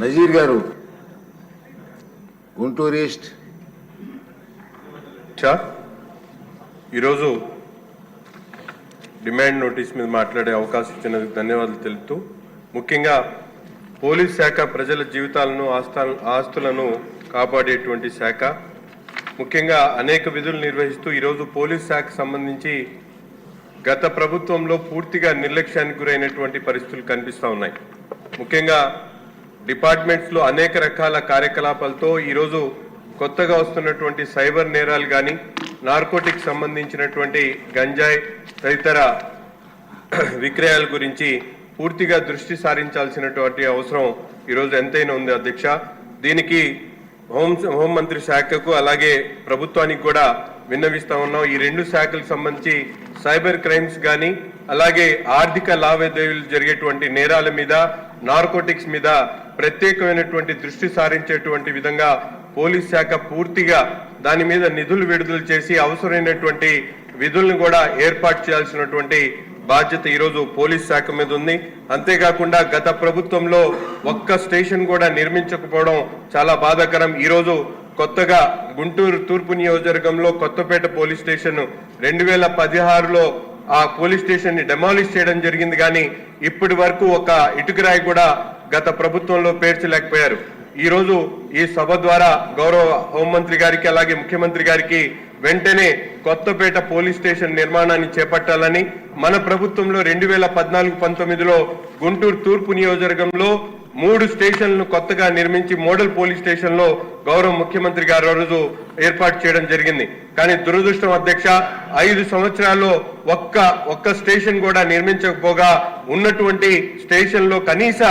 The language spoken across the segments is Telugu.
నజీర్ గారు గుంటూరు ఈస్ట్. ఈరోజు డిమాండ్ నోటీస్ మీద మాట్లాడే అవకాశం ఇచ్చినందుకు ధన్యవాదాలు తెలుపుతూ ముఖ్యంగా పోలీస్ శాఖ ప్రజల జీవితాలను ఆస్థా ఆస్తులను కాపాడేటువంటి శాఖ ముఖ్యంగా అనేక విధులు నిర్వహిస్తూ ఈరోజు పోలీస్ శాఖకు సంబంధించి గత ప్రభుత్వంలో పూర్తిగా నిర్లక్ష్యానికి గురైనటువంటి పరిస్థితులు కనిపిస్తూ ఉన్నాయి. ముఖ్యంగా డిపార్ట్మెంట్స్లో అనేక రకాల కార్యకలాపాలతో ఈరోజు కొత్తగా వస్తున్నటువంటి సైబర్ నేరాలు కానీ నార్కోటిక్ సంబంధించినటువంటి గంజాయి తదితర విక్రయాల గురించి పూర్తిగా దృష్టి సారించాల్సినటువంటి అవసరం ఈరోజు ఎంతైనా ఉంది అధ్యక్ష. దీనికి హోం హోంమంత్రి శాఖకు అలాగే ప్రభుత్వానికి కూడా విన్నవిస్తా ఉన్నాం. ఈ రెండు శాఖలకు సంబంధించి సైబర్ క్రైమ్స్ కానీ అలాగే ఆర్థిక లావాదేవీలు జరిగేటువంటి నేరాల మీద నార్కోటిక్స్ మీద ప్రత్యేకమైనటువంటి దృష్టి సారించేటువంటి విధంగా పోలీస్ శాఖ పూర్తిగా దాని మీద నిధులు విడుదల చేసి అవసరమైనటువంటి విధులను కూడా ఏర్పాటు చేయాల్సినటువంటి బాధ్యత ఈరోజు పోలీస్ శాఖ మీద ఉంది. అంతేకాకుండా గత ప్రభుత్వంలో ఒక్క స్టేషన్ కూడా నిర్మించకపోవడం చాలా బాధాకరం. ఈరోజు కొత్తగా గుంటూరు తూర్పు నియోజకవర్గంలో కొత్తపేట పోలీస్ స్టేషన్ రెండు వేల పదిహారులో ఆ పోలీస్ స్టేషన్ని డెమాలిష్ చేయడం జరిగింది. కానీ ఇప్పటి వరకు ఒక ఇటుకరాయి కూడా గత ప్రభుత్వంలో పేర్చలేకపోయారు. ఈరోజు ఈ సభ ద్వారా గౌరవ హోంమంత్రి గారికి అలాగే ముఖ్యమంత్రి గారికి వెంటనే కొత్తపేట పోలీస్ స్టేషన్ నిర్మాణాన్ని చేపట్టాలని మన ప్రభుత్వంలో రెండు వేల పద్నాలుగు పంతొమ్మిదిలో గుంటూరు తూర్పు నియోజకవర్గంలో మూడు స్టేషన్లను కొత్తగా నిర్మించి మోడల్ పోలీస్ స్టేషన్లో గౌరవ ముఖ్యమంత్రి గారు రోజు ఏర్పాటు చేయడం జరిగింది. కానీ దురదృష్టం అధ్యక్ష ఐదు సంవత్సరాల్లో ఒక్క ఒక్క స్టేషన్ కూడా నిర్మించకపోగా ఉన్నటువంటి స్టేషన్లో కనీస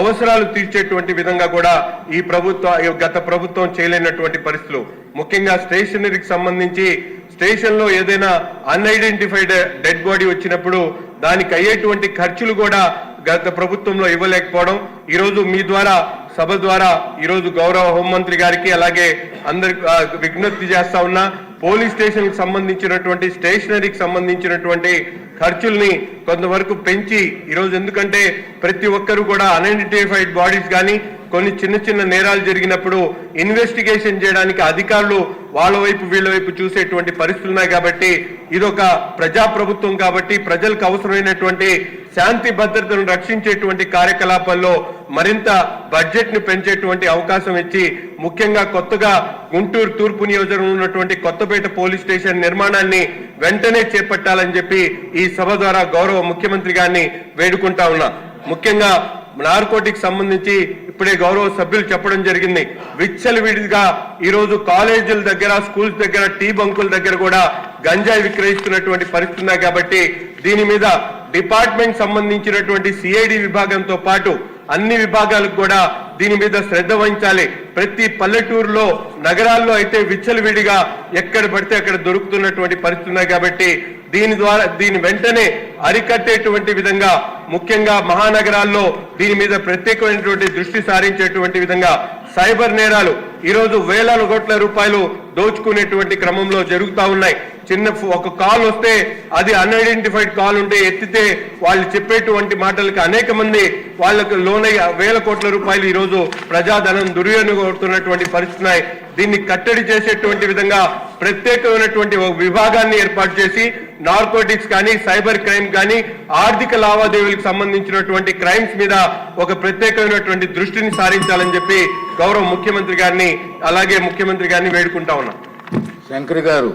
అవసరాలు తీర్చేటువంటి విధంగా కూడా ఈ ప్రభుత్వం గత ప్రభుత్వం చేయలేనటువంటి పరిస్థితులు. ముఖ్యంగా స్టేషనరీకి సంబంధించి స్టేషన్లో ఏదైనా అన్ఐడెంటిఫైడ్ డెడ్ బాడీ వచ్చినప్పుడు దానికి అయ్యేటువంటి ఖర్చులు కూడా గత ప్రభుత్వంలో ఇవ్వలేకపోవడం ఈరోజు మీ ద్వారా సభ ద్వారా ఈరోజు గౌరవ హోంమంత్రి గారికి అలాగే అందరి విజ్ఞప్తి చేస్తా ఉన్నా పోలీస్ స్టేషన్కి సంబంధించినటువంటి స్టేషనరీకి సంబంధించినటువంటి ఖర్చుల్ని కొంతవరకు పెంచి ఈరోజు ఎందుకంటే ప్రతి ఒక్కరు కూడా అన్ఐడెంటిఫైడ్ బాడీస్ కానీ కొన్ని చిన్న చిన్న నేరాలు జరిగినప్పుడు ఇన్వెస్టిగేషన్ చేయడానికి అధికారులు వాళ్ళ వైపు వీళ్ళ వైపు చూసేటువంటి పరిస్థితులు ఉన్నాయి కాబట్టి ఇదొక ప్రజా ప్రభుత్వం కాబట్టి ప్రజలకు అవసరమైనటువంటి శాంతి భద్రతను రక్షించేటువంటి కార్యకలాపాల్లో మరింత బడ్జెట్ను పెంచేటువంటి అవకాశం ఇచ్చి ముఖ్యంగా కొత్తగా గుంటూరు తూర్పు నియోజకవర్గం ఉన్నటువంటి కొత్తపేట పోలీస్ స్టేషన్ నిర్మాణాన్ని వెంటనే చేపట్టాలని చెప్పి ఈ సభ ద్వారా గౌరవ ముఖ్యమంత్రి గారిని వేడుకుంటా ఉన్నా. ముఖ్యంగా నార్కోటిక్ సంబంధించి ఇప్పుడే గౌరవ సభ్యులు చెప్పడం జరిగింది. విచ్చలవిడిగా విడిగా ఈరోజు కాలేజీల దగ్గర స్కూల్స్ దగ్గర టీ బంకుల దగ్గర కూడా గంజాయి విక్రయిస్తున్నటువంటి పరిస్థితి కాబట్టి దీని మీద డిపార్ట్మెంట్ సంబంధించినటువంటి సిఐడి విభాగంతో పాటు అన్ని విభాగాలకు కూడా దీని మీద శ్రద్ధ వహించాలి. ప్రతి పల్లెటూరులో నగరాల్లో అయితే విచ్చలవిడిగా ఎక్కడ పడితే అక్కడ దొరుకుతున్నటువంటి పరిస్థితి ఉన్నాయి కాబట్టి దీని ద్వారా దీని వెంటనే అరికట్టేటువంటి విధంగా ముఖ్యంగా మహానగరాల్లో దీని మీద ప్రత్యేకమైనటువంటి దృష్టి సారించేటువంటి విధంగా సైబర్ నేరాలు ఈరోజు వేల కోట్ల రూపాయలు దోచుకునేటువంటి క్రమంలో జరుగుతూ ఉన్నాయి. చిన్న ఒక కాల్ వస్తే అది అన్ఐడెంటిఫైడ్ కాల్ ఉంటే ఎత్తితే వాళ్ళు చెప్పేటువంటి మాటలకి అనేక మంది వాళ్ళకు లోనయ్య వేల కోట్ల రూపాయలు ఈరోజు ప్రజాధనం దుర్వినియోగపడుతున్నటువంటి పరిస్థితున్నాయి దీన్ని కట్టడి చేసేటువంటి విధంగా ప్రత్యేకమైనటువంటి ఒక విభాగాన్ని ఏర్పాటు చేసి నార్కోటిక్స్ కానీ సైబర్ క్రైమ్ కానీ ఆర్థిక లావాదేవీలకు సంబంధించినటువంటి క్రైమ్స్ మీద ఒక ప్రత్యేకమైనటువంటి దృష్టిని సారించాలని చెప్పి గౌరవ ముఖ్యమంత్రి గారిని అలాగే ముఖ్యమంత్రి గారిని వేడుకుంటా ఉన్నా. శంకర్ గారు.